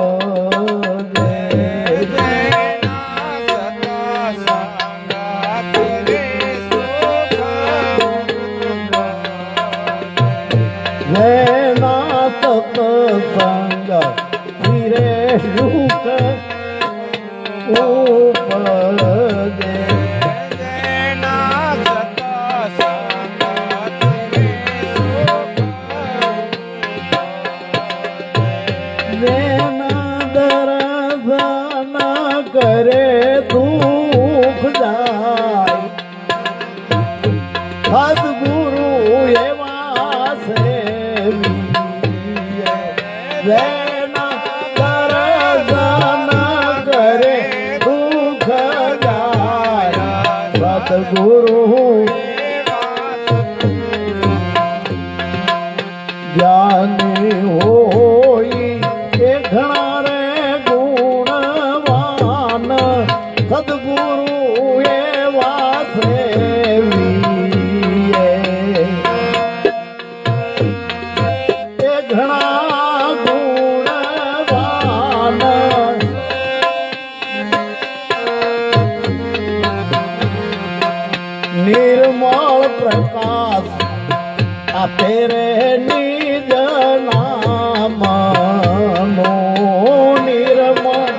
oh. ગુરુ હે પ્રકાશ આપે રે નિજના માનો નિર્મળ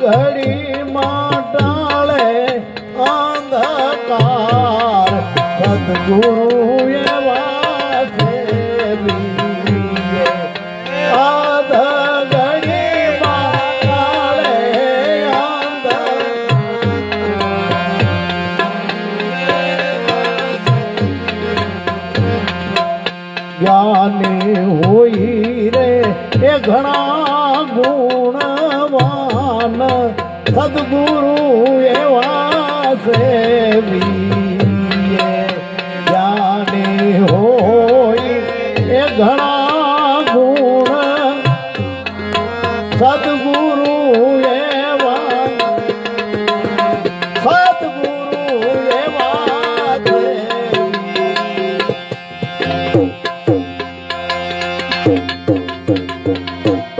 ઘડી માં ટાળે અંધકાર સદગુરુ ઘણા ગુણવાન સદગુરુ એવા pum, pum.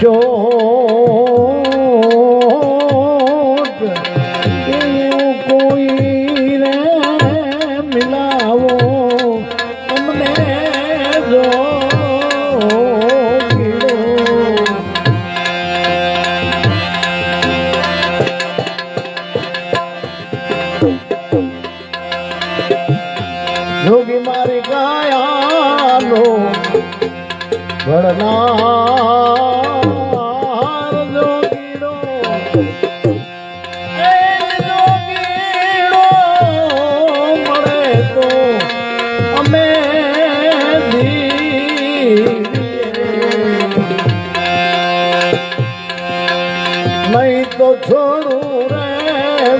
જોત કોઈ રે મિલાવો અમને જો જોગી મારી ગાયા લો ભણના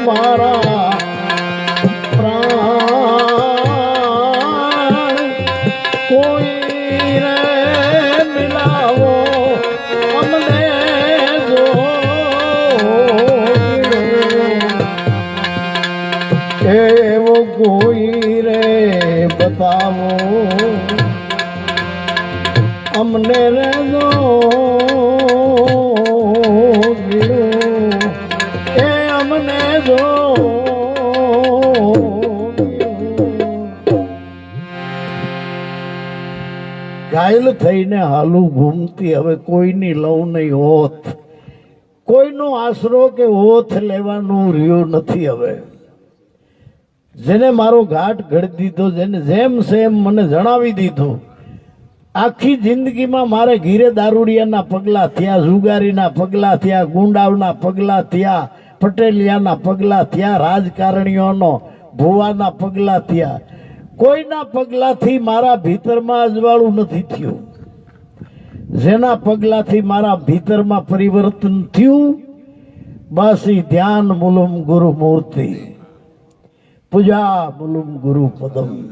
મારા થઈને હાલું ઘૂમતી. હવે કોઈની લવ નહીં હોત. કોઈનો આશરો કે હોથ લેવાનું રહ્યું નથી હવે. જેને મારો ઘાટ ઘડી દીધો, જેને જેમ સેમ મને જણાવી દીધું, આખી જિંદગીમાં મારે ઘીરે દારૂડિયાના પગલા થયા, જુગારીના પગલા થયા, ગુંડાવના પગલા થયા, પટેલિયાના પગલા થયા, રાજકારણીઓનો ભુવાના પગલા થયા. કોઈના પગલાથી મારા ભીતરમાં અજવાળું નથી થયું. જેના પગલાથી મારા ભીતરમાં પરિવર્તન થયું બસ ધ્યાન મુલુમ ગુરુ મૂર્તિ. પૂજા મુલુમ ગુરુ પદમ.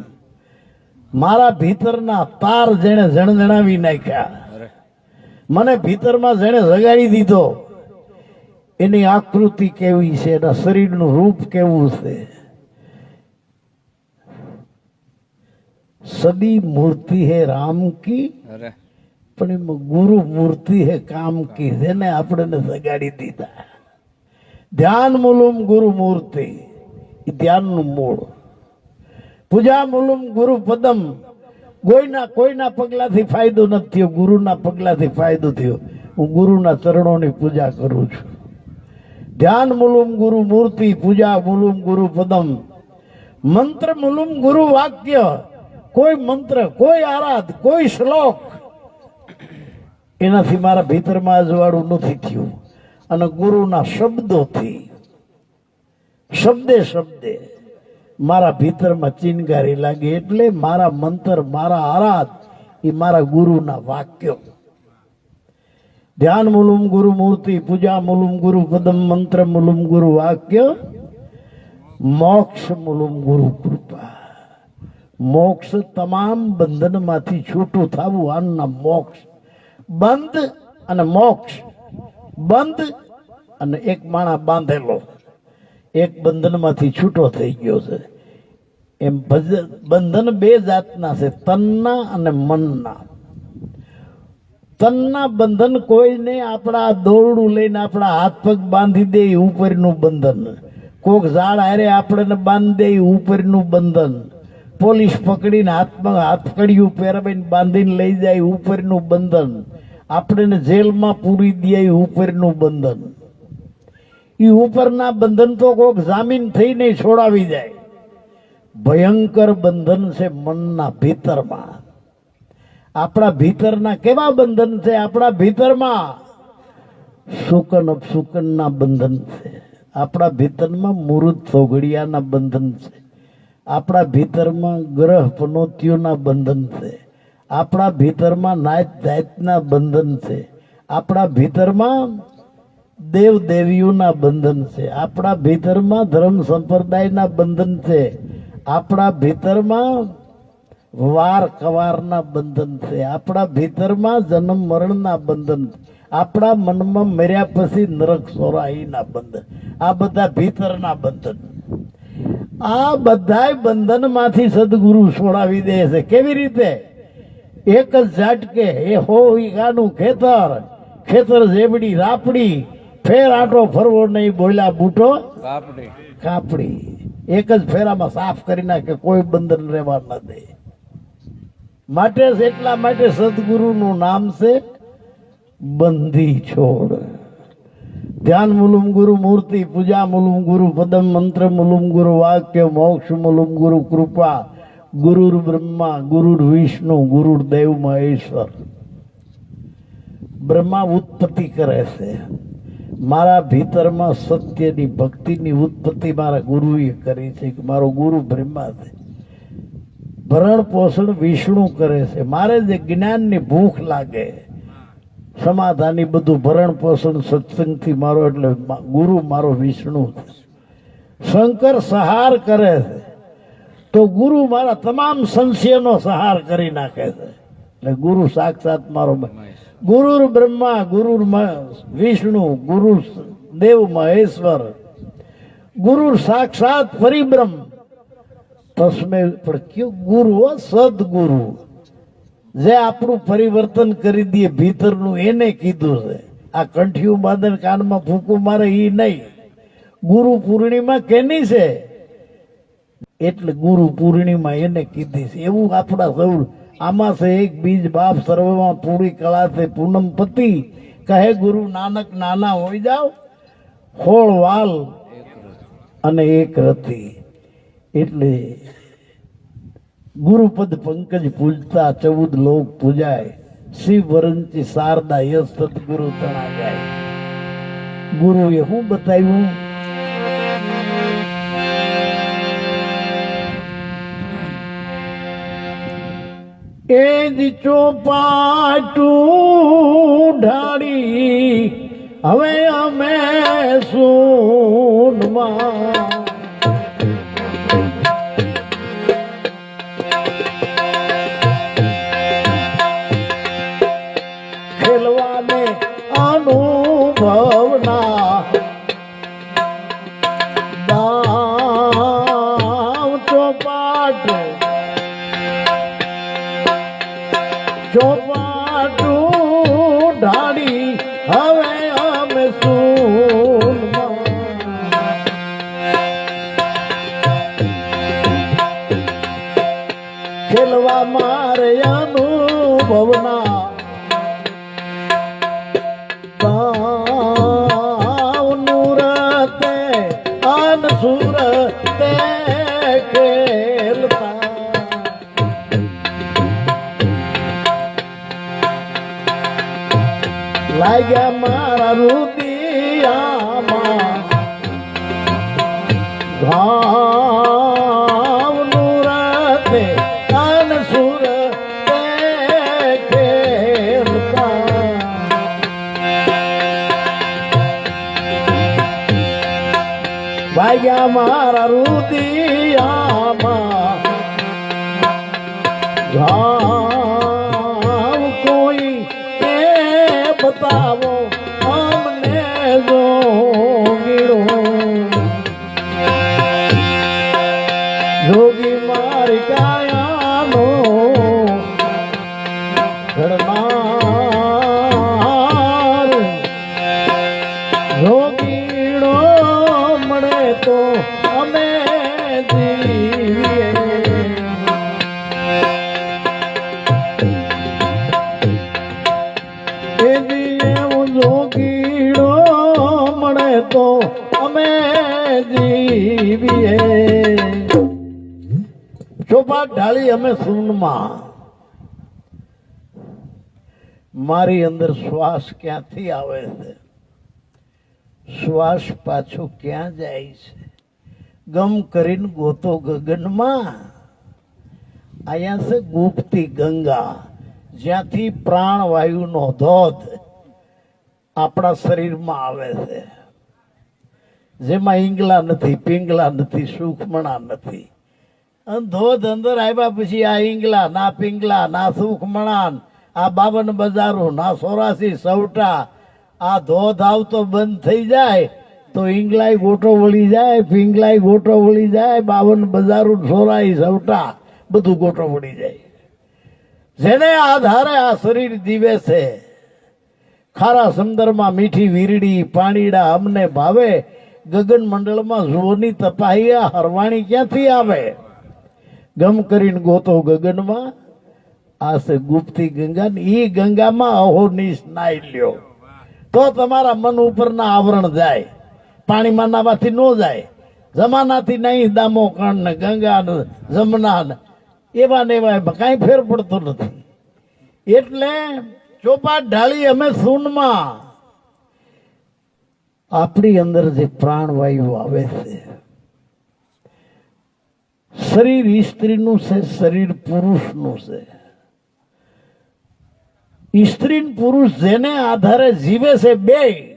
મારા ભીતરના તાર જેણે જણજણાવી નાખ્યા. મને ભીતરમાં જેણે જગાડી દીધો. એની આકૃતિ કેવી છે? એના શરીરનું રૂપ કેવું છે? સદી મૂર્તિ है રામ કી પણ એમાં ગુરુ મૂર્તિ હે કામ કી જેને આપણે સગાડી દીધા ધ્યાન મુલુમ ગુરુ મૂર્તિ એ ધ્યાનનું મૂળ પૂજા મુલુમ ગુરુ પદમ કોઈના કોઈના પગલાથી ફાયદો નથી થયો ગુરુના પગલાથી ફાયદો થયો હું ગુરુના ચરણોની પૂજા કરું છું। ધ્યાન મુલુમ ગુરુ મૂર્તિ પૂજા મુલુમ ગુરુ પદમ મંત્ર મુલુમ ગુરુ વાક્ય કોઈ મંત્ર, કોઈ આરાધ, કોઈ શ્લોક એનાથી મારા ભીતરમાં અજવાળું નથી થયું. અને ગુરુના શબ્દોથી, શબ્દે શબ્દે મારા ભીતરમાં ચિનગારી લાગી. એટલે મારા મંત્ર, મારા આરાધ એ મારા ગુરુના વાક્યો. ધ્યાન મુલુમ ગુરુ મૂર્તિ, પૂજા મુલુમ ગુરુ, પદમ મંત્ર મુલુમ ગુરુ વાક્ય, મોક્ષ મુલુમ ગુરુ કૃપા. મોક્ષ તમામ બંધનમાંથી છૂટું થવું આના મોક્ષ. બંધ અને મોક્ષ. બંધ અને એક માણા બાંધેલો. એક બંધનમાંથી છૂટો થઈ ગયો છે. એમ બંધન બે જાતના છે, તનના અને મનના. તનના બંધન કોઈને આપણા દોરડું લઈને આપણા હાથ પગ બાંધી દે ઉપરનું બંધન. કોક ઝાડ હારે આપણે બાંધી દે ઉપરનું બંધન. પોલીસ પકડીને હાથમાં હાથકડિયું પહેરાવીને બાંધીને લઈ જાય ઉપરનું બંધન. આપણે જેલમાં પૂરી દે ઉપરનું બંધન. એ ઉપરના બંધન તો કોઈક જામીન થઈને છોડાવી જાય. ભયંકર બંધન છે મનના ભીતરમાં. આપણા ભીતરના કેવા બંધન છે? આપણા ભીતરમાં સુકન અપસુકનના બંધન છે. આપણા ભીતરમાં મુરુદ સોગડિયાના બંધન છે. આપણા ભીતરમાં ગ્રહ પનોતીઓના બંધન છે. આપણા ભીતરમાં નાયત જાતના બંધન છે. આપણા ભીતરમાં દેવ દેવીઓના બંધન છે. આપણા ભીતરમાં ધર્મ સંપ્રદાયના બંધન છે. આપણા ભીતરમાં વાર કવારના બંધન છે. આપણા ભીતરમાં જન્મ મરણના બંધન આપણા મનમાં મર્યા પછી નરક સોરાઈના બંધન. આ બધા ભીતરના બંધન. આ બધાય બંધનમાંથી સદગુરુ છોડાવી દે છે. કેવી રીતે? એક જ ઝાટકે એ હો ખેતર ખેતર જેબડી રાપડી ફેર આટો ફરવો નહીં બોલ્યા બૂટો. કાપડી. એક જ ફેરામાં સાફ કરી નાખે કોઈ બંધન રહેવા ન દે. માટે એટલા માટે સદગુરુનું નામ છે બંધી છોડ. ધ્યાન મુલુમ ગુરુ મૂર્તિ, પૂજા મુલુમ ગુરુ પદમ મંત્ર મુલુમ ગુરુ વાક્ય, મોક્ષ મુલુમ ગુરુ કૃપા, ગુરુર બ્રહ્મા, ગુરુર વિષ્ણુ, ગુરુર દેવ મહેશ્વર. બ્રહ્મા ઉત્પત્તિ કરે છે. મારા ભીતરમાં સત્યની ભક્તિની ઉત્પત્તિ મારા ગુરુએ કરી છે કે મારો ગુરુ બ્રહ્મા છે. ભરણ પોષણ વિષ્ણુ કરે છે. મારે જે જ્ઞાનની ભૂખ લાગે સમાધાની બધું ભરણ પોષણ સત્સંગથી મારો એટલે ગુરુ મારો વિષ્ણુ શંકર સહાર કરે છે. તો ગુરુ મારા તમામ સંશયનો સહાર કરી નાખે છે. એટલે ગુરુ સાક્ષાત મારો ગુરુર બ્રહ્મા, ગુરુર વિષ્ણુ ગુરુ દેવ મહેશ્વર. ગુરુ સાક્ષાત પરિબ્રહ્મ. તસ્મે પણ કયો ગુરુ સદગુરુ. જે આપણું પરિવર્તન કરી દે ભીતરનું એને કીધું છે. આ કંઠિયું બાંધન કાનમાં ફૂંકું મારે એ નહીં. ગુરુ પૂર્ણિમા કેની છે? એટલે ગુરુ પૂર્ણિમા એને કીધી છે. એવું આપણા સૌ આમાં છે એક બીજ બાપ સર્વમાં પૂરી કળા છે, પૂનમ પતિ. કહે ગુરુ, નાનક નાના હોઈ જાઓ હોળ વાલ અને એક રથી એટલે ગુરુપદ પંકજ પૂજતા ચૌદ લોક પૂજાય. શિવ વરંચી શારદા યશ સદગુરુ તણા જાય ગુરુએ શું બતાવ્યું? એ જ ચોપાટું ઢાળી, હવે અમે સોનમાં અમે શું ખેલવા મારે અનુભવના નૂરતે અન સુરતે વાગ્યા મારા રુદિયામાં તો અમે જીવીએ. તો અમે જીવીએ. ચોપાટ ઢાળી અમે સૂનમાં. મારી અંદર શ્વાસ ક્યાંથી આવે છે? શ્વાસ પાછો ક્યાં જાય છે? ગમ કરીને ગોતો ગગનમાં. અહીંયા છે ગુપ્તી ગંગા. જ્યાંથી પ્રાણવાયુનો ધોધ આપણા શરીરમાં આવે છે. જેમાં ઈંગલા નથી, પિંગલા નથી સુખમણા નથી. અને ધોધ અંદર આવ્યા પછી આ ઈંગલા, ના પિંગલા, ના સુખમણા આ બાવન બજારો, ના સોરાસી, સવટા આ ધોધ આવતો બંધ થઈ જાય તો ઈંગલાય ગોટો વળી જાય પિંગલાય ગોટો વળી જાય, બાવન બજારો સોરાઈ સવટા, બધું ગોટો વળી જાય. જેને આધારે આ શરીર દીવે છે, ખારા સમંદરમાં મીઠી વીરડી, પાણીડા અમને ભાવે, ગગન મંડળમાં જોની આ હરવાણી ક્યાંથી આવે? ગમ કરીને ગોતો ગગનમાં, આ છે ગુપ્તી ગંગા એ ગંગામાં અહોનિશ નાઈ લ્યો. તો તમારા મન ઉપરના આવરણ જાય, પાણીમાં નાવાથી ન જાય. જમાનાથી નહીં દામો કણ ને ગંગા ને જમના એવા ને એવા કાંઈ ફેર પડતો નથી. એટલે ચોપાટ ઢાળી અમે સૂનમાં. આપણી અંદર જે પ્રાણવાયુ આવે છે, શરીર સ્ત્રીનું છે, શરીર પુરુષનું છે. સ્ત્રી પુરુષ જેને આધારે જીવે છે બે,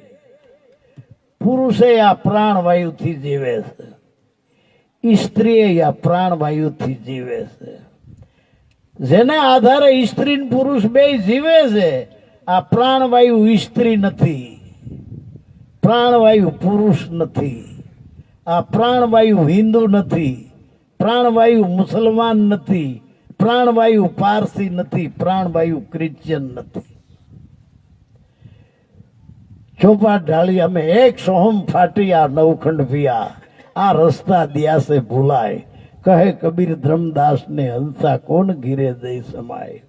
પુરુષે આ પ્રાણવાયુથી જીવે છે. સ્ત્રીએ આ પ્રાણવાયુથી જીવે છે. જેને આધારે સ્ત્રી પુરુષ બે જીવે છે, આ પ્રાણવાયુ સ્ત્રી નથી. પ્રાણવાયુ પુરુષ નથી. આ પ્રાણવાયુ હિન્દુ નથી. પ્રાણવાયુ મુસલમાન નથી. પ્રાણવાયુ પારસી નથી, પ્રાણવાયુ ક્રિશ્ચિયન નથી. ચોપા ઢાળી અમે એક સોહમ ફાટી આ નવખંડ પિયા. આ રસ્તા દિયાસે ભૂલાય. કહે કબીર ધ્રમદાસ ને હંસા કોણ ઘીરે દઈ સમાય?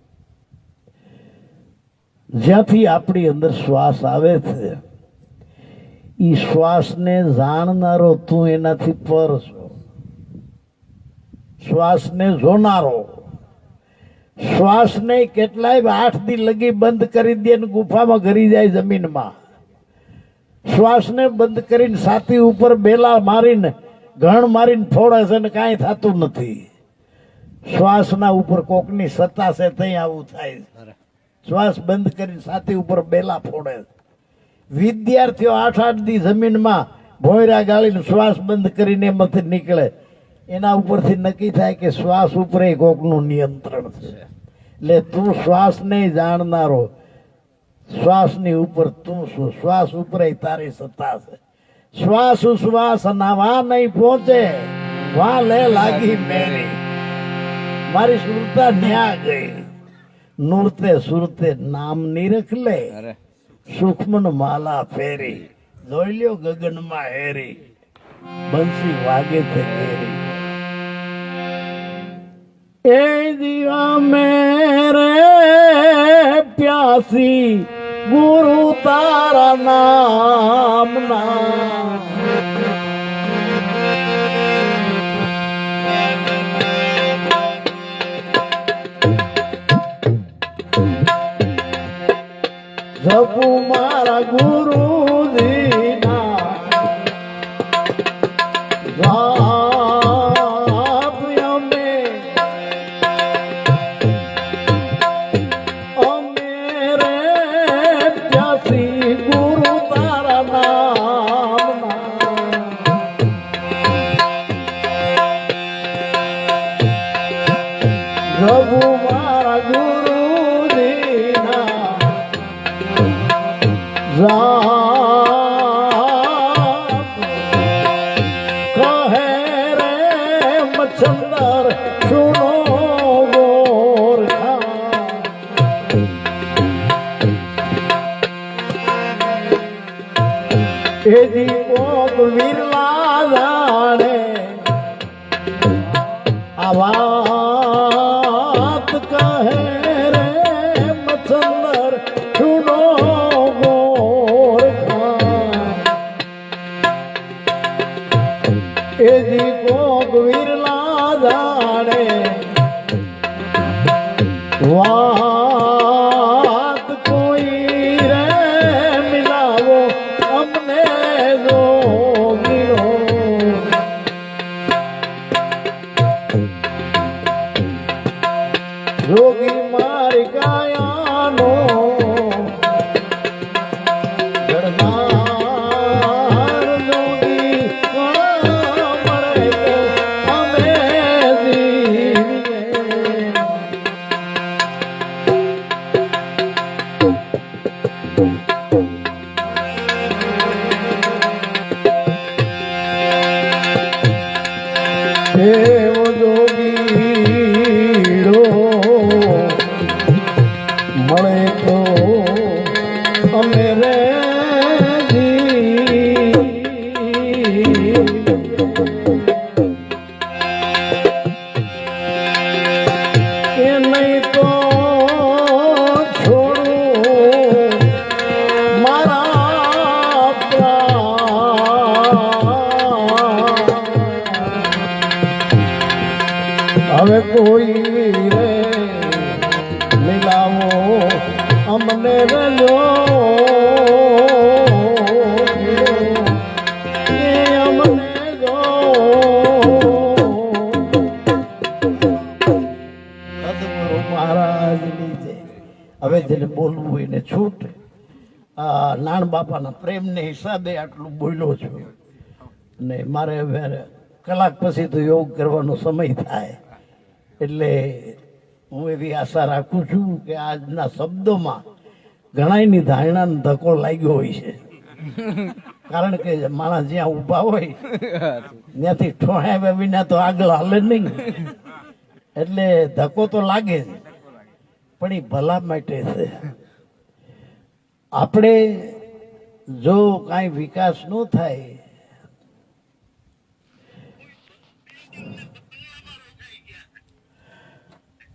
જ્યાંથી આપણી અંદર શ્વાસ આવે છે એ શ્વાસને જાણનારો તું એનાથી પર છો. શ્વાસને જોનારો. શ્વાસને કેટલાય આઠ દી લગી બંધ કરી દે ને ગુફામાં ઘરી જાય જમીનમાં. શ્વાસને બંધ કરીને સાથી ઉપર બેલા મારીને ઘણ મારીને ફોડે છે ને કાંઈ થતું નથી. શ્વાસના ઉપર કોકની સત્તા છે ત્યાં આવું થાય શ્વાસ બંધ કરીને સાથી ઉપર બેલા ફોડે વિદ્યાર્થીઓ આઠ આઠ દી જમીનમાં ભોયરા ગાળીને શ્વાસ બંધ કરીને એમાંથી નીકળે. એના ઉપરથી નક્કી થાય કે શ્વાસ ઉપર કોકનું નિયંત્રણ છે. એટલે તું શ્વાસને જાણનારો શ્વાસની ઉપર તું શું? શ્વાસ ઉપર તારી સત્તા છે. શ્વાસ ઉશ્વાસ નાવા નહીં પહોંચે વા લે લાગી મેરી. મારી સુરતા ન્યા ગઈ. નૂરતે સુરતે નામની રખ લે. સૂક્ષ્મ માલા ફેરી. જોઈ લ્યો ગગનમાં હેરી. બંસી વાગે છે કેરી એ દિવા મેરે પ્યાસી ગુરુ તારા નામ ના પ્રભુ મારા ગુરુજીના. જાપ હવે કોઈ રે. મિલાવો અમને સદગુરુ હવે જેને બોલવું એને છૂટ. નાણ બાપાના પ્રેમને હિસાબે આટલું બોલ્યો છું. ને મારે હવે કલાક પછી તો યોગ કરવાનો સમય થાય. એટલે હું એવી આશા રાખું છું કે આજના શબ્દોમાં ઘણાયની ધારણાનો ધક્કો લાગ્યો હોય છે. કારણ કે માણસ જ્યાં ઊભા હોય, ત્યાંથી ઠોહાવ્યા વિના તો આગળ હાલે નહીં. એટલે ધક્કો તો લાગે જ, પણ એ ભલા માટે છે. આપણે જો કાંઈ વિકાસ ન થાય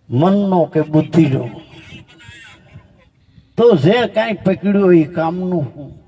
મનનો કે બુદ્ધિનો. તો જે કાંઈ પકડ્યું એ કામનું હું.